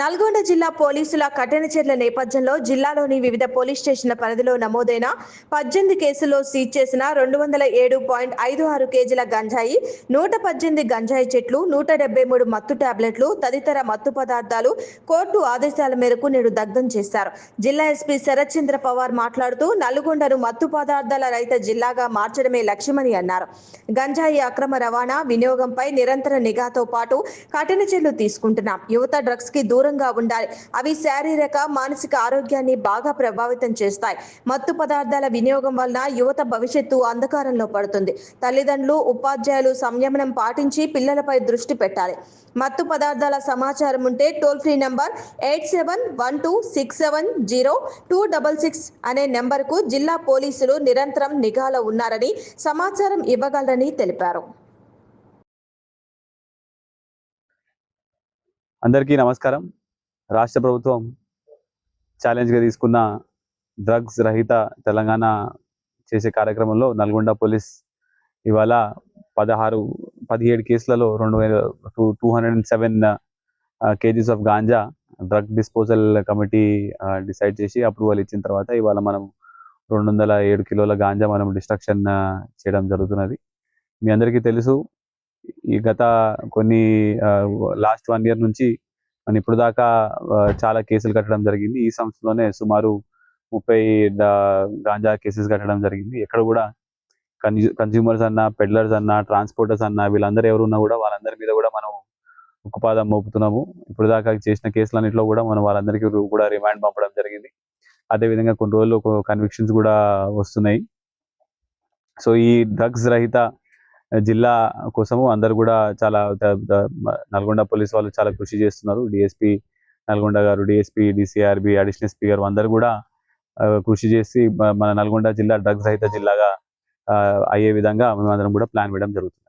నల్గొండ జిల్లా పోలీసుల కఠిన చర్యల నేపథ్యంలో జిల్లాలోని వివిధ పోలీస్ స్టేషన్ల పరిధిలో నమోదైన పద్దెనిమిది కేసుల్లో సీజ్ చేసిన రెండు వందల ఏడు పాయింట్ ఐదు ఆరు కేజీల గంజాయి నూట పద్దెనిమిది గంజాయి చెట్లు నూట డెబ్బై మూడు మత్తు టాబ్లెట్లు తదితర మత్తు పదార్థాలు కోర్టు ఆదేశాల మేరకు నేడు దగ్ధం చేశారు. జిల్లా ఎస్పీ శరత్చంద్ర పవార్ మాట్లాడుతూ నల్గొండను మత్తు పదార్థాల రహిత జిల్లాగా మార్చడమే లక్ష్యమని అన్నారు. గంజాయి అక్రమ రవాణా వినియోగంపై నిరంతర నిఘాతో పాటు కఠిన చర్యలు తీసుకుంటున్నాం. యువత డ్రగ్స్కి దూరంగా ఉండాలి. అవి శారీరక మానసిక ఆరోగ్యాన్ని బాగా ప్రభావితం చేస్తాయి. మత్తు పదార్థాల వినియోగం వలన యువత భవిష్యత్తు అంధకారంలో పడుతుంది. తల్లిదండ్రులు ఉపాధ్యాయులు సంయమనం పాటించి పిల్లలపై దృష్టి పెట్టాలి. మత్తు పదార్థాల సమాచారం ఉంటే toll free number eight seven one two six seven zero two double six అనే నెంబర్కు జిల్లా పోలీసులు నిరంతరం నిఘాలో ఉన్నారని సమాచారం ఇవ్వగలరని తెలిపారు. అందరికీ నమస్కారం. రాష్ట్ర ప్రభుత్వం ఛాలెంజ్గా తీసుకున్న డ్రగ్స్ రహిత తెలంగాణ చేసే కార్యక్రమంలో నల్గొండ పోలీస్ ఇవాళ పదహారు పదిహేడు కేసులలో రెండు వేల two two hundred and seven kgs of ganja drug disposal committee decide చేసి అప్రూవల్ ఇచ్చిన తర్వాత ఇవాళ మనం రెండు వందల ఏడు కిలోల గాంజా మనం డిస్ట్రక్షన్ చేయడం జరుగుతున్నది. మీ అందరికీ తెలుసు ఈ గత కొన్ని లాస్ట్ వన్ ఇయర్ నుంచి మనం ఇప్పుడు దాకా చాలా కేసులు కట్టడం జరిగింది. ఈ సంవత్సరంలోనే సుమారు ముప్పై గాంజా కేసెస్ కట్టడం జరిగింది. ఎక్కడ కూడా కన్జ్యూమర్స్ అన్న పెడ్లర్స్ అన్న ట్రాన్స్పోర్టర్స్ అన్న వీళ్ళందరూ ఎవరున్నా కూడా వాళ్ళందరి మీద కూడా మనం ఉక్కుపాదం మోపుతున్నాము. ఇప్పుడు దాకా చేసిన కేసులన్నింటిలో కూడా మనం వాళ్ళందరికీ కూడా రిమాండ్ పంపడం జరిగింది. అదేవిధంగా కొన్ని రోజులు కన్విక్షన్స్ కూడా వస్తున్నాయి. సో ఈ డ్రగ్స్ రహిత జిల్లా కోసము అందరు కూడా చాలా నల్గొండ పోలీస్ వాళ్ళు చాలా కృషి చేస్తున్నారు. డిఎస్పి నల్గొండ గారు డిఎస్పి డిసిఆర్బి అడిషనల్ ఎస్పీ గారు అందరు కూడా కృషి చేసి మన నల్గొండ జిల్లా డ్రగ్స్ రహిత జిల్లాగా ఆ, అయ్యే విధంగా మేమందరం కూడా ప్లాన్ వేయడం జరుగుతుంది.